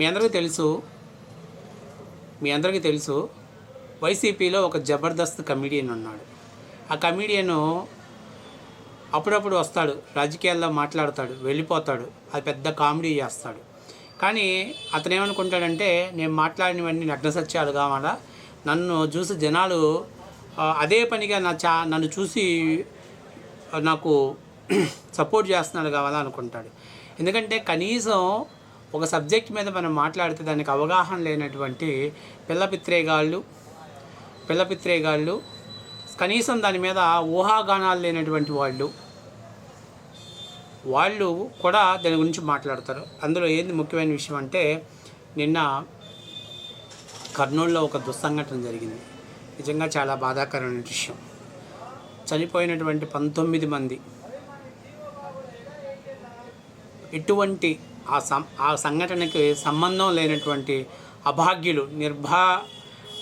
మీ అందరికీ తెలుసు మీ అందరికీ తెలుసు వైసీపీలో ఒక జబర్దస్త్ కమిడియన్ ఉన్నాడు. ఆ కమిడియను అప్పుడప్పుడు వస్తాడు రాజకీయాల్లో మాట్లాడతాడు వెళ్ళిపోతాడు అది పెద్ద కామెడీ చేస్తాడు. కానీ అతను ఏమనుకుంటాడంటే నేను మాట్లాడినవన్నీ నగ్న సత్యాలు కావాలా? నన్ను చూసి జనాలు అదే పనిగా నా చా నన్ను చూసి నాకు సపోర్ట్ చేస్తున్నాడు కావాలా? అనుకుంటాడు. ఎందుకంటే కనీసం ఒక సబ్జెక్ట్ మీద మనం మాట్లాడితే దానికి అవగాహన లేనటువంటి పిల్లపిత్రేగాళ్ళు పిల్లపిత్రేగాళ్ళు కనీసం దాని మీద ఊహాగానాలు లేనటువంటి వాళ్ళు వాళ్ళు కూడా దాని గురించి మాట్లాడతారు. అందులో ఏంది ముఖ్యమైన విషయం అంటే నిన్న కర్నూలులో ఒక దుస్సంఘటన జరిగింది. నిజంగా చాలా బాధాకరమైన విషయం. చనిపోయినటువంటి పంతొమ్మిది మంది ఎటువంటి ఆ సం ఆ సంఘటనకి సంబంధం లేనటువంటి అభాగ్యులు నిర్భా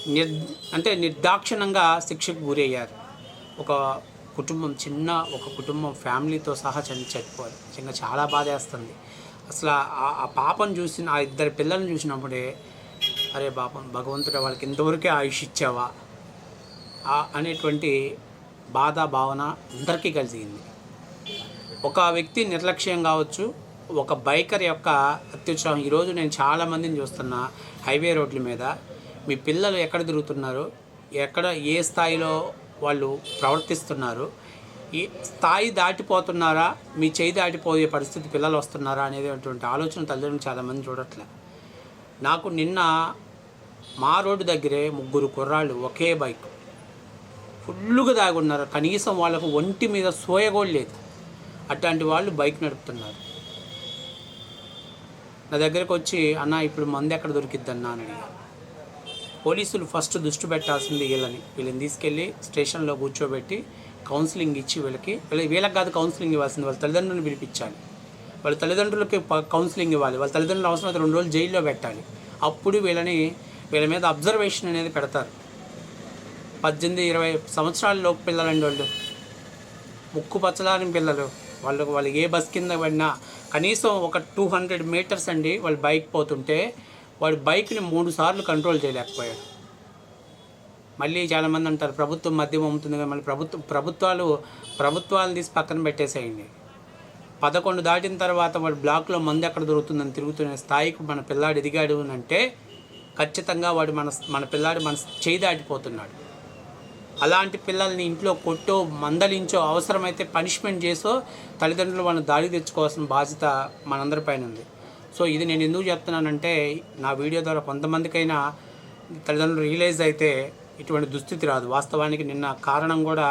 నిర్ అంటే నిర్దాక్షిణంగా శిక్షకు గురయ్యారు. ఒక కుటుంబం చిన్న ఒక కుటుంబం ఫ్యామిలీతో సహా చని చనిపోవాలి నిజంగా చాలా బాధేస్తుంది. అసలు ఆ- ఆ పాపను చూసిన ఆ ఇద్దరు పిల్లల్ని చూసినప్పుడే అరే పాపం భగవంతుడు వాళ్ళకి ఇంతవరకే ఆయుష్ ఇచ్చావా? అనేటువంటి బాధ భావన అందరికీ కలిసింది. ఒక వ్యక్తి నిర్లక్ష్యం కావచ్చు ఒక బైకర్ యొక్క అత్యుత్సాహం. ఈరోజు నేను చాలామందిని చూస్తున్నా హైవే రోడ్ల మీద. మీ పిల్లలు ఎక్కడ తిరుగుతున్నారు? ఎక్కడ ఏ స్థాయిలో వాళ్ళు ప్రవర్తిస్తున్నారు? ఈ స్థాయి దాటిపోతున్నారా? మీ చేయి దాటిపోయే పరిస్థితి పిల్లలు వస్తున్నారా అనేటువంటి ఆలోచన తల్లిదండ్రులు చాలామంది చూడట్లే. నాకు నిన్న మా రోడ్డు దగ్గరే ముగ్గురు కుర్రాళ్ళు ఒకే బైక్. ఫుల్లుగా దాగున్నారు. కనీసం వాళ్ళకు ఒంటి మీద సోయగోళ్ళు లేదు. అట్లాంటి వాళ్ళు బైక్ నడుపుతున్నారు. నా దగ్గరకు వచ్చి అన్న ఇప్పుడు మంది ఎక్కడ దొరికిద్ది అన్న అని పోలీసులు ఫస్ట్ దృష్టి పెట్టాల్సింది వీళ్ళని. వీళ్ళని తీసుకెళ్ళి స్టేషన్లో కూర్చోబెట్టి కౌన్సిలింగ్ ఇచ్చి వీళ్ళకి వీళ్ళ వీళ్ళకి కాదు కౌన్సిలింగ్ ఇవ్వాల్సింది. వాళ్ళ తల్లిదండ్రులను పిలిపించాలి. వాళ్ళ తల్లిదండ్రులకి కౌన్సిలింగ్ ఇవ్వాలి. వాళ్ళ తల్లిదండ్రులు అవసరం అయితే రెండు రోజులు జైల్లో పెట్టాలి. అప్పుడు వీళ్ళని వీళ్ళ మీద అబ్జర్వేషన్ అనేది పెడతారు. పద్దెనిమిది ఇరవై సంవత్సరాల లోపు పిల్లలండి వాళ్ళు. ముక్కు పచ్చలాని పిల్లలు. వాళ్ళకు వాళ్ళు ఏ బస్ కింద పడినా కనీసం ఒక టూ హండ్రెడ్ మీటర్స్ అండి వాళ్ళు బైక్ పోతుంటే వాడు బైక్ని మూడు సార్లు కంట్రోల్ చేయలేకపోయాడు. మళ్ళీ చాలామంది అంటారు ప్రభుత్వం మద్యం అమ్ముతుంది కానీ మళ్ళీ ప్రభుత్వం ప్రభుత్వాలు ప్రభుత్వాలు తీసి పక్కన పెట్టేసేయండి. పదకొండు దాటిన తర్వాత వాడు బ్లాక్లో మందు ఎక్కడ దొరుకుతుందని తిరుగుతున్న స్థాయికి మన పిల్లాడు ఎదిగాడు అని అంటే ఖచ్చితంగా వాడు మన మన పిల్లాడు మన చేయి దాటిపోతున్నాడు. అలాంటి పిల్లల్ని ఇంట్లో కొట్టో మందలించో అవసరమైతే పనిష్మెంట్ చేసో తల్లిదండ్రులు వాళ్ళని దాడి తెచ్చుకోవాల్సిన బాధ్యత మనందరిపైన ఉంది. సో ఇది నేను ఎందుకు చెప్తున్నానంటే నా వీడియో ద్వారా కొంతమందికైనా తల్లిదండ్రులు రియలైజ్ అయితే ఇటువంటి దుస్థితి రాదు. వాస్తవానికి నిన్న కారణం కూడా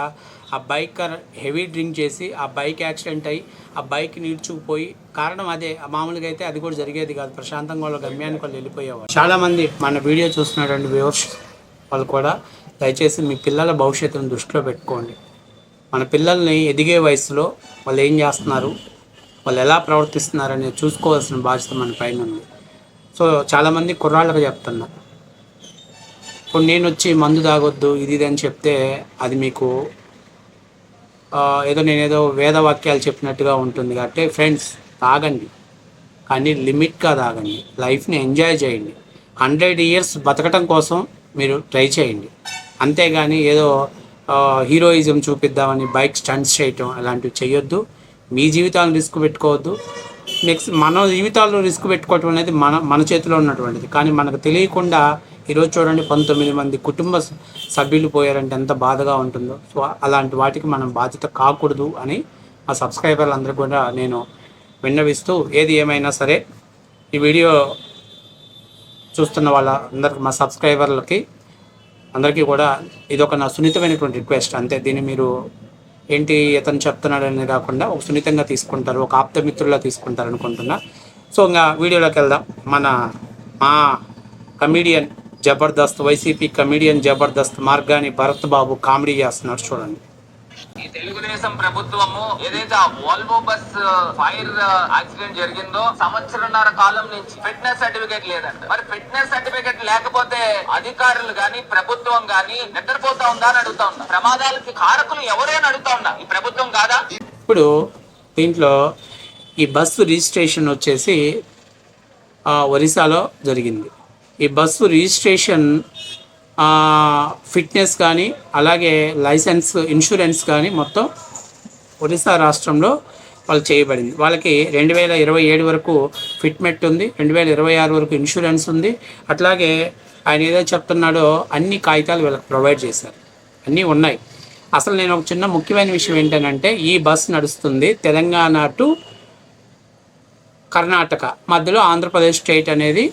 ఆ బైకర్ హెవీ డ్రింక్ చేసి ఆ బైక్ యాక్సిడెంట్ అయ్యి ఆ బైక్ నీడ్చుకుపోయి కారణం అదే. మామూలుగా అయితే అది కూడా జరిగేది కాదు. ప్రశాంతంగా వాళ్ళ గమ్యానికి వాళ్ళు వెళ్ళిపోయేవారు. చాలామంది మన వీడియో చూస్తున్నటువంటి వ్యూవర్స్ వాళ్ళు కూడా దయచేసి మీ పిల్లల భవిష్యత్తును దృష్టిలో పెట్టుకోండి. మన పిల్లల్ని ఎదిగే వయసులో వాళ్ళు ఏం చేస్తున్నారు? వాళ్ళు ఎలా ప్రవర్తిస్తున్నారు అనేది చూసుకోవాల్సిన బాధ్యత మన పైన ఉంది. సో చాలామంది కుర్రాళ్ళకు చెప్తున్నా ఇప్పుడు నేను వచ్చి మందు తాగొద్దు ఇది ఇది అని చెప్తే అది మీకు ఏదో నేనేదో వేదవాక్యాలు చెప్పినట్టుగా ఉంటుంది కాబట్టి ఫ్రెండ్స్ తాగండి. కానీ లిమిట్గా తాగండి. లైఫ్ని ఎంజాయ్ చేయండి. హండ్రెడ్ ఇయర్స్ బతకటం కోసం మీరు ట్రై చేయండి. అంతేగాని ఏదో హీరోయిజం చూపిద్దామని బైక్ స్టంట్స్ చేయటం అలాంటివి చేయొద్దు మీ జీవితాలను రిస్క్ పెట్టుకోవద్దు. నెక్స్ట్ మన జీవితాల్లో రిస్క్ పెట్టుకోవటం అనేది మన మన చేతిలో ఉన్నటువంటిది. కానీ మనకు తెలియకుండా ఈరోజు చూడండి పంతొమ్మిది మంది కుటుంబ స- సభ్యులు పోయారంటే ఎంత బాధగా ఉంటుందో. సో అలాంటి వాటికి మనం బాధ్యత కాకూడదు అని మా సబ్స్క్రైబర్లు అందరూ కూడా నేను విన్నవిస్తూ ఏది ఏమైనా సరే ఈ వీడియో చూస్తున్న వాళ్ళ అందరికి మా సబ్స్క్రైబర్లకి అందరికీ కూడా ఇది ఒక నా సున్నితమైనటువంటి రిక్వెస్ట్ అంతే దీన్ని మీరు ఏంటి ఇతను చెప్తున్నాడని కాకుండా ఒక సున్నితంగా తీసుకుంటారు ఒక ఆప్తమిత్రులా తీసుకుంటారు అనుకుంటున్నా. సో ఇంకా వీడియోలోకి వెళ్దాం. మన మా comedian Jabardasth YCP comedian Jabardasth Margani Bharat Babu comedy చేస్తున్నాడు చూడండి. ఈ తెలుగుదేశం ప్రభుత్వము ఏదైతే ఆ వాల్వో బస్ ఫైర్ యాక్సిడెంట్ జరిగిందో సంవత్సరంన్నర కాలం నుంచి ఫిట్నెస్ సర్టిఫికేట్ లేదంట. మరి ఫిట్నెస్ సర్టిఫికేట్ లేకపోతే అధికారులు గాని ప్రభుత్వం గాని నిద్రపోతా ఉందా అని అడుగుతా ఉన్నా. ప్రమాదాలకి కారకులు ఎవరైనా అడుగుతా ఉన్నా. ఈ ప్రభుత్వం కాదా? ఇప్పుడు దీంట్లో ఈ బస్సు రిజిస్ట్రేషన్ వచ్చేసి ఒరిస్సాలో జరిగింది. ఈ బస్సు రిజిస్ట్రేషన్ ఫిట్నెస్ కానీ అలాగే లైసెన్స్ ఇన్సూరెన్స్ కానీ మొత్తం ఒరిస్సా రాష్ట్రంలో వాళ్ళు చేయబడింది. వాళ్ళకి రెండు వేల ఇరవై ఏడు వరకు ఫిట్మెంట్ ఉంది రెండు వేల ఇరవై ఆరు వరకు ఇన్సూరెన్స్ ఉంది. అట్లాగే ఆయన ఏదో చెప్తున్నాడో అన్ని కాగితాలు వీళ్ళకి ప్రొవైడ్ చేశారు. అన్నీ ఉన్నాయి. అసలు నేను ఒక చిన్న ముఖ్యమైన విషయం ఏంటంటే ఈ బస్ నడుస్తుంది తెలంగాణ టు కర్ణాటక మధ్యలో ఆంధ్రప్రదేశ్ స్టేట్ అనేది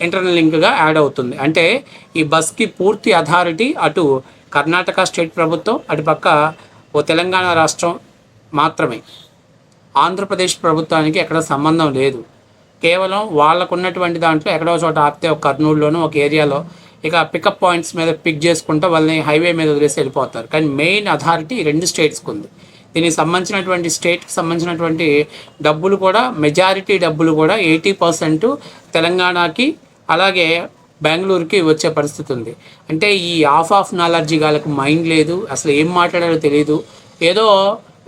ఇంటర్నల్ లింక్గా యాడ్ అవుతుంది. అంటే ఈ బస్కి పూర్తి అథారిటీ అటు కర్ణాటక స్టేట్ ప్రభుత్వం అటుపక్క ఓ తెలంగాణ రాష్ట్రం మాత్రమే. ఆంధ్రప్రదేశ్ ప్రభుత్వానికి ఎక్కడ సంబంధం లేదు. కేవలం వాళ్ళకున్నటువంటి దాంట్లో ఎక్కడో చోట ఆపితే ఒక కర్నూలులోనూ ఒక ఏరియాలో ఇక పికప్ పాయింట్స్ మీద పిక్ చేసుకుంటూ వాళ్ళని హైవే మీద వదిలేసి వెళ్ళిపోతారు. కానీ మెయిన్ అథారిటీ రెండు స్టేట్స్కి ఉంది దీనికి సంబంధించినటువంటి స్టేట్కి సంబంధించినటువంటి డబ్బులు కూడా మెజారిటీ డబ్బులు కూడా ఎయిటీ పర్సెంట్ తెలంగాణకి అలాగే బెంగళూరుకి వచ్చే పరిస్థితి ఉంది. అంటే ఈ ఆఫ్ ఆఫ్ నాలర్జీ వాళ్ళకి మైండ్ లేదు అసలు ఏం మాట్లాడాలో తెలియదు ఏదో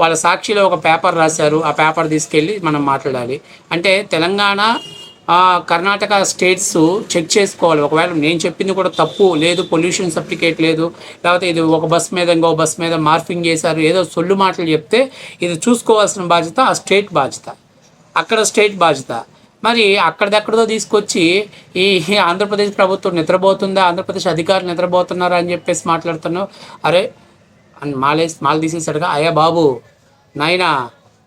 వాళ్ళ సాక్షిలో ఒక పేపర్ రాశారు ఆ పేపర్ తీసుకెళ్ళి మనం మాట్లాడాలి. అంటే తెలంగాణ కర్ణాటక స్టేట్స్ చెక్ చేసుకోవాలి. ఒకవేళ నేను చెప్పింది కూడా తప్పు లేదు పొల్యూషన్ సర్టిఫికేట్ లేదు లేకపోతే ఇది ఒక బస్ మీద ఇంకో బస్ మీద మార్ఫింగ్ చేశారు ఏదో సొల్లు మాటలు చెప్తే ఇది చూసుకోవాల్సిన బాధ్యత ఆ స్టేట్ బాధ్యత. అక్కడ స్టేట్ బాధ్యత. మరి అక్కడిదెక్కడదో తీసుకొచ్చి ఈ ఈ ఆంధ్రప్రదేశ్ ప్రభుత్వం నిద్రపోతుందా ఆంధ్రప్రదేశ్ అధికారులు నిద్రపోతున్నారా అని చెప్పేసి మాట్లాడుతున్నావు? అరే అని మాలేసి మాల తీసేసాడుగా అయ్యా బాబు నాయనా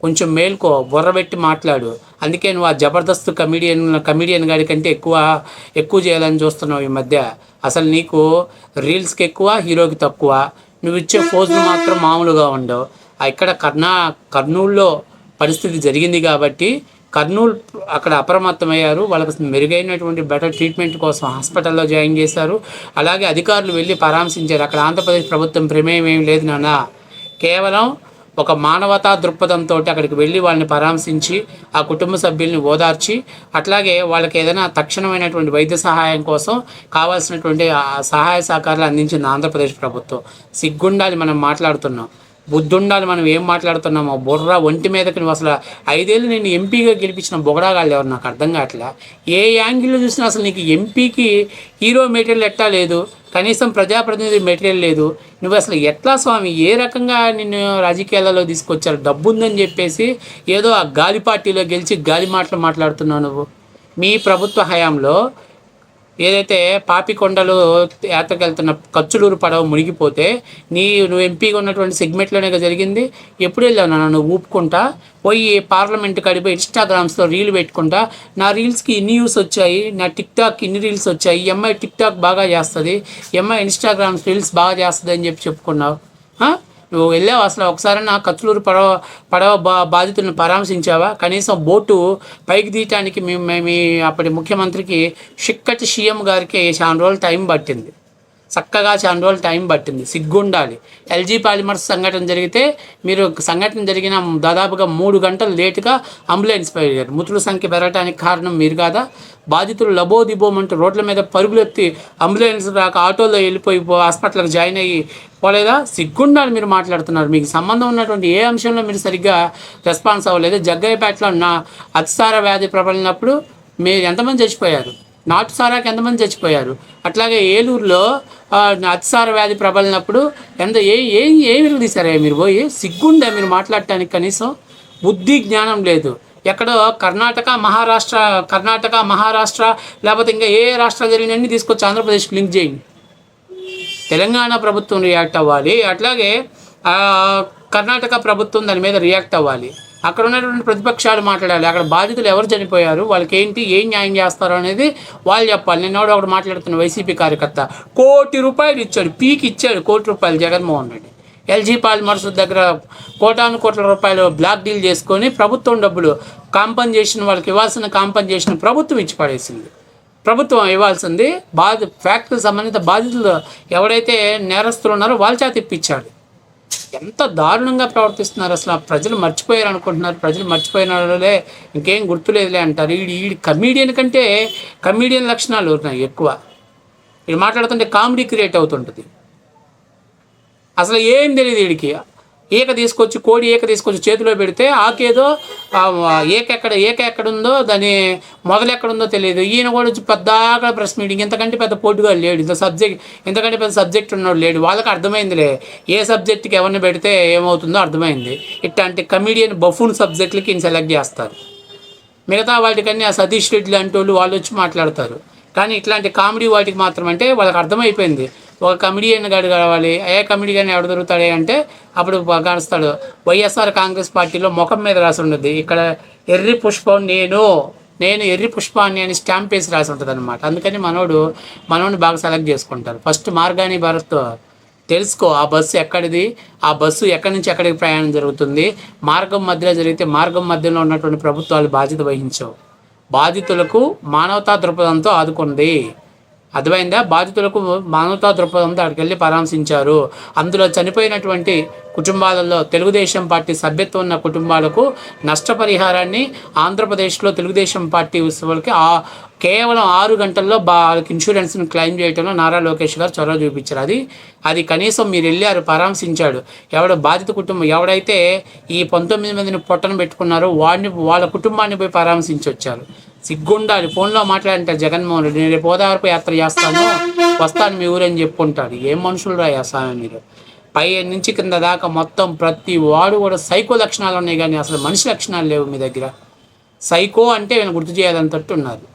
కొంచెం మేల్కో బుర్రబెట్టి మాట్లాడు. అందుకే నువ్వు ఆ జబర్దస్త్ కమిడియన్ కమిడియన్ గారి కంటే ఎక్కువ ఎక్కువ చేయాలని చూస్తున్నావు ఈ మధ్య. అసలు నీకు రీల్స్కి ఎక్కువ హీరోకి తక్కువ. నువ్వు ఇచ్చే ఫోజులు మాత్రం మామూలుగా ఉండవు. ఇక్కడ కర్ణా కర్నూలులో పరిస్థితి జరిగింది కాబట్టి కర్నూలు అక్కడ అప్రమత్తమయ్యారు. వాళ్ళకి మెరుగైనటువంటి బెటర్ ట్రీట్మెంట్ కోసం హాస్పిటల్లో జాయిన్ చేశారు. అలాగే అధికారులు వెళ్ళి పరామర్శించారు. అక్కడ ఆంధ్రప్రదేశ్ ప్రభుత్వం ప్రమేయం ఏం లేదు నాన్న. కేవలం ఒక మానవతా దృక్పథంతో అక్కడికి వెళ్ళి వాళ్ళని పరామర్శించి ఆ కుటుంబ సభ్యుల్ని ఓదార్చి అట్లాగే వాళ్ళకి ఏదైనా తక్షణమైనటువంటి వైద్య సహాయం కోసం కావాల్సినటువంటి సహాయ సహకారాలు అందించింది ఆంధ్రప్రదేశ్ ప్రభుత్వం. సిగ్గుండాలి మనం మాట్లాడుతున్నాం. బుద్ధుండాలి మనం ఏం మాట్లాడుతున్నామో. బుర్ర ఒంటి మీదకి నువ్వు అసలు ఐదేళ్ళు నేను ఎంపీగా గెలిపించిన బొగడాగాళ్ళు ఎవరు? నాకు అర్థం కావట్లా. ఏ యాంగిల్లో చూసినా అసలు నీకు ఎంపీకి హీరో మెటీరియల్ ఎట్టా లేదు? కనీసం ప్రజాప్రతినిధి మెటీరియల్ లేదు. నువ్వు అసలు ఎట్లా స్వామి? ఏ రకంగా నిన్ను రాజకీయాలలో తీసుకొచ్చారు? డబ్బు ఉందని చెప్పేసి ఏదో ఆ గాలి పార్టీలో గెలిచి గాలి మాటలు మాట్లాడుతున్నావు నువ్వు. మీ ప్రభుత్వ హయాంలో ఏదైతే పాపికొండలు యాత్రకెళ్తున్న కచ్చులూరు పడవ మునిగిపోతే నీ నువ్వు ఎంపీగా ఉన్నటువంటి సెగ్మెంట్లోనే జరిగింది. ఎప్పుడు వెళ్ళావు నాన్న? నువ్వు ఊపుకుంటా? పోయి పార్లమెంట్ కడిపోయి ఇన్స్టాగ్రామ్స్లో రీల్ పెట్టుకుంటా? నా రీల్స్కి ఇన్ని వ్యూస్ వచ్చాయి. నా టిక్ టాక్ ఇన్ని రీల్స్ వచ్చాయి. ఈ అమ్మాయి టిక్ టాక్ బాగా చేస్తుంది. ఈ అమ్మాయి ఇన్స్టాగ్రామ్స్ రీల్స్ బాగా చేస్తుంది అని చెప్పి చెప్పుకున్నావు. నువ్వు వెళ్ళావు అసలు ఒకసారి నా కత్తులూరు పడవ పడవ బా బాధితులను పరామర్శించావా? కనీసం బోటు పైకి తీయటానికి మేము మీ- మీ అప్పటి ముఖ్యమంత్రికి షిక్కటి సీఎం గారికి చాలా రోజులు టైం పట్టింది. చక్కగా చాలా రోజులు టైం పట్టింది. సిగ్గుండాలి. ఎల్జీ పాలిమర్స్ సంఘటన జరిగితే మీరు సంఘటన జరిగిన దాదాపుగా మూడు గంటలు లేటుగా అంబులెన్స్ పోయారు మృతుల సంఖ్య పెరగడానికి కారణం మీరు కాదా? బాధితులు లబోదిబోమంటూ రోడ్ల మీద పరుగులు ఎత్తి అంబులెన్స్ రాక ఆటోలో వెళ్ళిపోయి పో- హాస్పిటల్కి జాయిన్ అయ్యి పోలేదా? సిగ్గుండాలి మీరు మాట్లాడుతున్నారు. మీకు సంబంధం ఉన్నటువంటి ఏ అంశంలో మీరు సరిగ్గా రెస్పాన్స్ అవ్వలేదు. జగ్గయ్యపేటలో నా అతిసార వ్యాధి ప్రబలినప్పుడు మీరు ఎంతమంది చచ్చిపోయారు? నాటుసారాకి ఎంతమంది చచ్చిపోయారు? అట్లాగే ఏలూరులో అతిసార వ్యాధి ప్రబలినప్పుడు ఎంత ఏ ఏ ఏ విలువ తీసారా మీరు? పోయి సిగ్గుండే మీరు మాట్లాడటానికి కనీసం? బుద్ధి జ్ఞానం లేదు. ఎక్కడో కర్ణాటక మహారాష్ట్ర కర్ణాటక మహారాష్ట్ర లేకపోతే ఇంకా ఏ రాష్ట్రాలు జరిగినన్ని తీసుకొచ్చి ఆంధ్రప్రదేశ్కి లింక్ చేయండి. తెలంగాణ ప్రభుత్వం రియాక్ట్ అవ్వాలి. అట్లాగే కర్ణాటక ప్రభుత్వం దాని మీద రియాక్ట్ అవ్వాలి. అక్కడ ఉన్నటువంటి ప్రతిపక్షాలు మాట్లాడాలి. అక్కడ బాధితులు ఎవరు చనిపోయారు? వాళ్ళకి ఏంటి? ఏం న్యాయం చేస్తారు అనేది వాళ్ళు చెప్పాలి. నేను ఎవడో ఒకటి మాట్లాడుతున్న వైసీపీ కార్యకర్త. కోటి రూపాయలు ఇచ్చాడు. పీకి ఇచ్చాడు కోటి రూపాయలు జగన్మోహన్ రెడ్డి. ఎల్జీ పాలిమర్స్ దగ్గర కోటాను కోట్ల రూపాయలు బ్లాక్ డీల్ చేసుకొని ప్రభుత్వం డబ్బులు కాంపన్సేషన్ వాళ్ళకి ఇవ్వాల్సిన కాంపన్సేషన్ ప్రభుత్వం ఇచ్చి పడేసింది. ప్రభుత్వం ఇవ్వాల్సింది. బాధ ఫ్యాక్టరీ సంబంధిత బాధితులు ఎవరైతే నేరస్తులు ఉన్నారో వాళ్ళ చేత ఇప్పించాడు ఎంత దారుణంగా ప్రవర్తిస్తున్నారు అసలు ఆ ప్రజలు మర్చిపోయారు అనుకుంటున్నారు. ప్రజలు మర్చిపోయినలే ఇంకేం గుర్తులేదులే అంటారు. ఈ ఈ కమీడియన్ కంటే కమీడియన్ లక్షణాలు ఉన్నాయి ఎక్కువ. ఇది మాట్లాడుతుంటే కామెడీ క్రియేట్ అవుతుంటుంది. అసలు ఏం తెలియదు వీడికి ఈక తీసుకొచ్చి కోడి ఈక తీసుకొచ్చి చేతిలో పెడితే ఆకేదో ఏక ఎక్కడ ఏక ఎక్కడుందో దాని మొదలు ఎక్కడుందో తెలియదు. ఈయన కూడా వచ్చి పెద్దగా ప్రెస్ మీటింగ్ ఇంతకంటే పెద్ద పోటీగా లేడు. ఇంత సబ్జెక్ట్ ఇంతకంటే పెద్ద సబ్జెక్ట్ ఉన్నాడు లేడు. వాళ్ళకి అర్థమైందిలే. ఏ సబ్జెక్ట్కి ఎవరిని పెడితే ఏమవుతుందో అర్థమైంది. ఇట్లాంటి కమీడియన్ బఫూన్ సబ్జెక్టులకి ఈయన సెలెక్ట్ చేస్తారు. మిగతా వాటికన్నీ ఆ సతీష్ రెడ్డి లాంటి వాళ్ళు వాళ్ళు వచ్చి మాట్లాడతారు. కానీ ఇట్లాంటి కామెడీ వాటికి మాత్రం అంటే వాళ్ళకి అర్థమైపోయింది. ఒక కమెడియన్ గాడు కావాలి ఏ కమిడియన్ ఎవడు దొరుకుతాడే అంటే అప్పుడు కానిస్తాడు వైఎస్ఆర్ కాంగ్రెస్ పార్టీలో ముఖం మీద రాసి ఉండదు ఇక్కడ ఎర్రి పుష్పం నేను నేను ఎర్రి పుష్పాన్ని అని స్టాంప్ వేసి రాసి ఉంటుంది అనమాట అందుకని మనోడు మనోడిని బాగా సెలెక్ట్ చేసుకుంటారు ఫస్ట్ మార్గాని భరత్ తెలుసుకో ఆ బస్సు ఎక్కడిది ఆ బస్సు ఎక్కడి నుంచి ఎక్కడికి ప్రయాణం జరుగుతుంది మార్గం మధ్యలో జరిగితే మార్గం మధ్యలో ఉన్నటువంటి ప్రభుత్వాలు బాధ్యత వహించవు బాధితులకు మానవతా దృక్పథంతో ఆదుకుంది. అర్థమైందా? బాధితులకు మానవతా దృక్పథంతో అక్కడికి వెళ్ళి పరామర్శించారు. అందులో చనిపోయినటువంటి కుటుంబాలలో తెలుగుదేశం పార్టీ సభ్యత్వం ఉన్న కుటుంబాలకు నష్టపరిహారాన్ని ఆంధ్రప్రదేశ్లో తెలుగుదేశం పార్టీ వాళ్ళకి ఆ కేవలం ఆరు గంటల్లో బా వాళ్ళకి ఇన్సూరెన్స్ని క్లెయిమ్ చేయడంలో నారా లోకేష్ గారు చొరవ చూపించారు. అది అది కనీసం మీరు వెళ్ళారు పరామర్శించాడు. ఎవడ బాధిత కుటుంబం ఎవడైతే ఈ పంతొమ్మిది మందిని పొట్టను పెట్టుకున్నారో వాడిని వాళ్ళ కుటుంబాన్ని పోయి పరామర్శించి వచ్చారు సిగ్గుండాలి ఫోన్లో మాట్లాడంటే జగన్మోహన్ రెడ్డి నేను రేపు ఓదావరపు యాత్ర చేస్తాను వస్తాను మీ ఊరని చెప్పుకుంటాడు ఏం మనుషులు రాయా స్వామి మీరు? పై నుంచి కింద దాకా మొత్తం ప్రతి వాడు కూడా సైకో లక్షణాలు ఉన్నాయి కానీ అసలు మనిషి లక్షణాలు లేవు మీ దగ్గర. సైకో అంటే నేను గుర్తు చేయాలంతట్టు ఉన్నారు.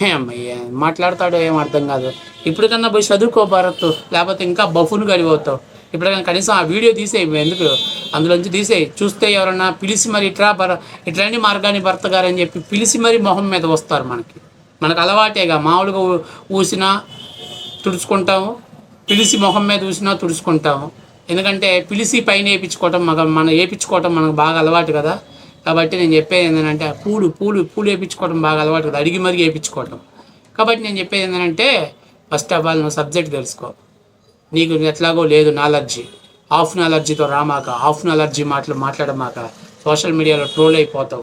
హే అమ్మయ్య మాట్లాడతాడో ఏం అర్థం కాదు. ఇప్పటికన్నా పోయి చదువుకో భారత్ లేకపోతే ఇంకా బఫును గడిపోతావు. ఇప్పటికన్నా కనీసం ఆ వీడియో తీసేయి ఎందుకు? అందులోంచి తీసేయి. చూస్తే ఎవరన్నా పిలిచి మరి ఇట్రా బర ఇట్లాంటి మార్గాన్ని భర్త గారు అని చెప్పి పిలిచి మరి మొహం మీద వస్తారు మనకి. మనకు అలవాటేగా. మామూలుగా ఊసినా తుడుచుకుంటాము పిలిచి మొహం మీద ఊసినా తుడుచుకుంటాము. ఎందుకంటే పిలిచి పైన వేయించుకోవటం మన మనం వేయించుకోవటం మనకు బాగా అలవాటు కదా. కాబట్టి నేను చెప్పేది ఏంటంటే పూలు పూలు పూలు వేయించుకోవడం బాగా అలవాటు కదా. అడిగి మరిగి వేయించుకోవటం కాబట్టి నేను చెప్పేది ఏంటంటే ఫస్ట్ ఆఫ్ ఆల్ నువ్వు సబ్జెక్ట్ తెలుసుకో. నీకు ఎట్లాగో లేదు నాలర్జీ హాఫ్ నాలర్జీతో రామాక హాఫ్ నాలర్జీ మాటలు మాట్లాడమాక సోషల్ మీడియాలో ట్రోల్ అయిపోతావు.